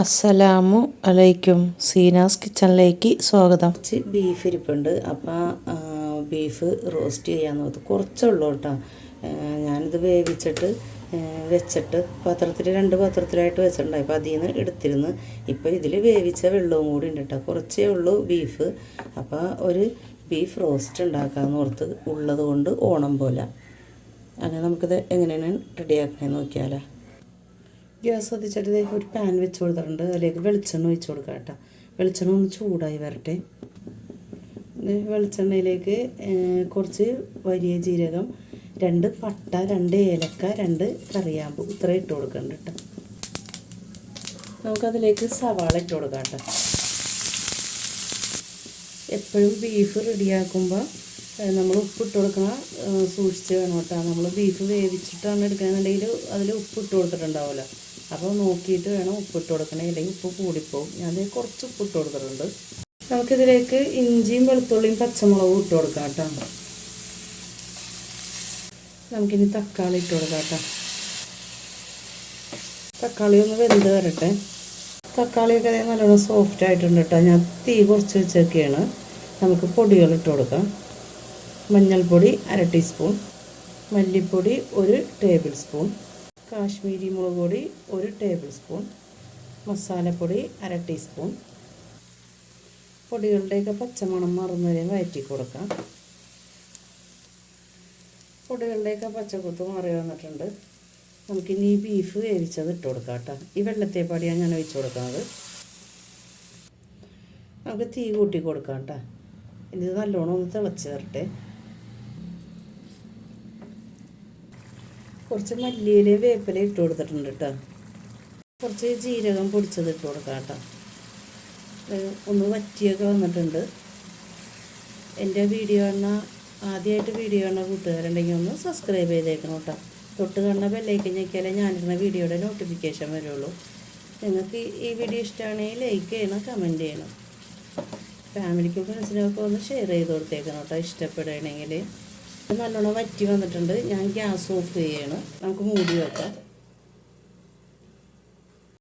അസ്സലാമു അലൈക്കും. സീനാസ് കിച്ചണിലേക്ക് സ്വാഗതം. ബീഫ് ഇരിപ്പുണ്ട്. അപ്പോൾ ബീഫ് റോസ്റ്റ് ചെയ്യാൻ നോക്കി കുറച്ചുള്ളൂ കേട്ടോ. ഞാനിത് വേവിച്ചിട്ട് വെച്ചിട്ട് പാത്രത്തിൽ രണ്ട് പാത്രത്തിലായിട്ട് വെച്ചിട്ടുണ്ടായി അപ്പോൾ അതിൽ നിന്ന് എടുത്തിരുന്ന് ഇപ്പോൾ ഇതിൽ വേവിച്ച വെള്ളവും കൂടി ഉണ്ട് കേട്ടോ. കുറച്ചേ ഉള്ളൂ ബീഫ് അപ്പോൾ ഒരു ബീഫ് റോസ്റ്റ് ഉണ്ടാക്കാമെന്ന് ഓർത്ത് ഉള്ളത് കൊണ്ട് ഓണം പോലെ. അങ്ങനെ നമുക്കിത് എങ്ങനെയാണ് റെഡിയാക്കണേ നോക്കിയാലോ. ഗ്യാസ് കത്തിച്ചിട്ട് ഒരു പാൻ വെച്ച് കൊടുത്തിട്ടുണ്ട്. അതിലേക്ക് വെളിച്ചെണ്ണ ഒഴിച്ച് കൊടുക്കാം കേട്ടോ. വെളിച്ചെണ്ണ ഒന്ന് ചൂടായി വരട്ടെ. വെളിച്ചെണ്ണയിലേക്ക് കുറച്ച് വലിയ ജീരകം രണ്ട് പട്ട രണ്ട് ഏലക്ക രണ്ട് കറിയാമ്പ് ഇത്ര ഇട്ട് കൊടുക്കുന്നുണ്ട് കേട്ടോ. നമുക്കതിലേക്ക് സവാള ഇട്ട് കൊടുക്കാം കേട്ടോ. എപ്പോഴും ബീഫ് റെഡിയാക്കുമ്പോൾ നമ്മൾ ഉപ്പിട്ട് കൊടുക്കണം സൂക്ഷിച്ച് വേണം കേട്ടോ. നമ്മൾ ബീഫ് വേവിച്ചിട്ടാണ് എടുക്കുകയെന്നുണ്ടെങ്കിൽ അതിൽ ഉപ്പിട്ട് കൊടുത്തിട്ടുണ്ടാവുമല്ലോ. അപ്പോൾ നോക്കിയിട്ട് വേണം ഉപ്പിട്ട് കൊടുക്കണേ. ഇല്ലെങ്കിൽ ഉപ്പ് കൂടിപ്പോവും. ഞാൻ കുറച്ച് ഉപ്പിട്ട് കൊടുത്തിട്ടുണ്ട്. നമുക്കിതിലേക്ക് ഇഞ്ചിയും വെളുത്തുള്ളിയും പച്ചമുളകും ഇട്ട് കൊടുക്കാം കേട്ടോ. നമുക്കിനി തക്കാളി ഇട്ട് കൊടുക്കാം കേട്ടോ. തക്കാളി ഒന്ന് വെന്ത് വരട്ടെ. തക്കാളിയൊക്കെ നല്ലോണം സോഫ്റ്റ് ആയിട്ടുണ്ട് കേട്ടോ. ഞാൻ തീ കുറച്ച് വെച്ചൊക്കെയാണ്. നമുക്ക് പൊടികൾ ഇട്ട് കൊടുക്കാം. മഞ്ഞൾപ്പൊടി അര ടീസ്പൂൺ മല്ലിപ്പൊടി ഒരു ടേബിൾ സ്പൂൺ കാശ്മീരി മുളക് പൊടി ഒരു ടേബിൾ സ്പൂൺ മസാലപ്പൊടി അര ടീസ്പൂൺ. പൊടികളുടെയൊക്കെ പച്ചമണം മറന്നുവരെ വയറ്റി കൊടുക്കാം. പൊടികളുടെയൊക്കെ പച്ചക്കുത്ത് മാറി വന്നിട്ടുണ്ട്. നമുക്കിനി ഈ ബീഫ് വേവിച്ചത് ഇട്ട് കൊടുക്കാം കേട്ടോ. ഈ വെള്ളത്തെ പാടിയാണ് ഞാൻ ഒഴിച്ചു കൊടുക്കുന്നത്. നമുക്ക് തീ കൂട്ടി കൊടുക്കാം കേട്ടോ. ഇത് നല്ലോണം ഒന്ന് തിളച്ച് വരട്ടെ. കുറച്ച് മല്ലിയില വേപ്പില ഇട്ട് കൊടുത്തിട്ടുണ്ട് കേട്ടോ. കുറച്ച് ജീരകം പൊടിച്ചത് ഇട്ട് കൊടുക്കാം കേട്ടോ. ഒന്ന് വറ്റിയൊക്കെ വന്നിട്ടുണ്ട്. എന്റെ വീഡിയോ കാണുന്ന ആദ്യമായിട്ട് വീഡിയോ കാണുന്ന കൂട്ടുകാരുണ്ടെങ്കിൽ ഒന്ന് സബ്സ്ക്രൈബ് ചെയ്തേക്കണം കേട്ടോ. തൊട്ട് കാണുന്ന ബെല്ലൈക്കൻ ഞെക്കിയാലേ ഞാനിരുന്ന വീഡിയോയുടെ നോട്ടിഫിക്കേഷൻ വരുള്ളൂ. നിങ്ങൾക്ക് ഈ വീഡിയോ ഇഷ്ടമാണെങ്കിൽ ലൈക്ക് ചെയ്യണം കമന്റ് ചെയ്യണം. ഫാമിലിക്കും ഫ്രണ്ട്സിനൊക്കെ ഒന്ന് ഷെയർ ചെയ്ത് കൊടുത്തേക്കണം കേട്ടോ ഇഷ്ടപ്പെടുകയാണെങ്കിൽ. നല്ലോണം വറ്റി വന്നിട്ടുണ്ട്. ഞാൻ ഗ്യാസ് ഓഫ് ചെയ്യണം. നമുക്ക് മൂടി വെക്കാം.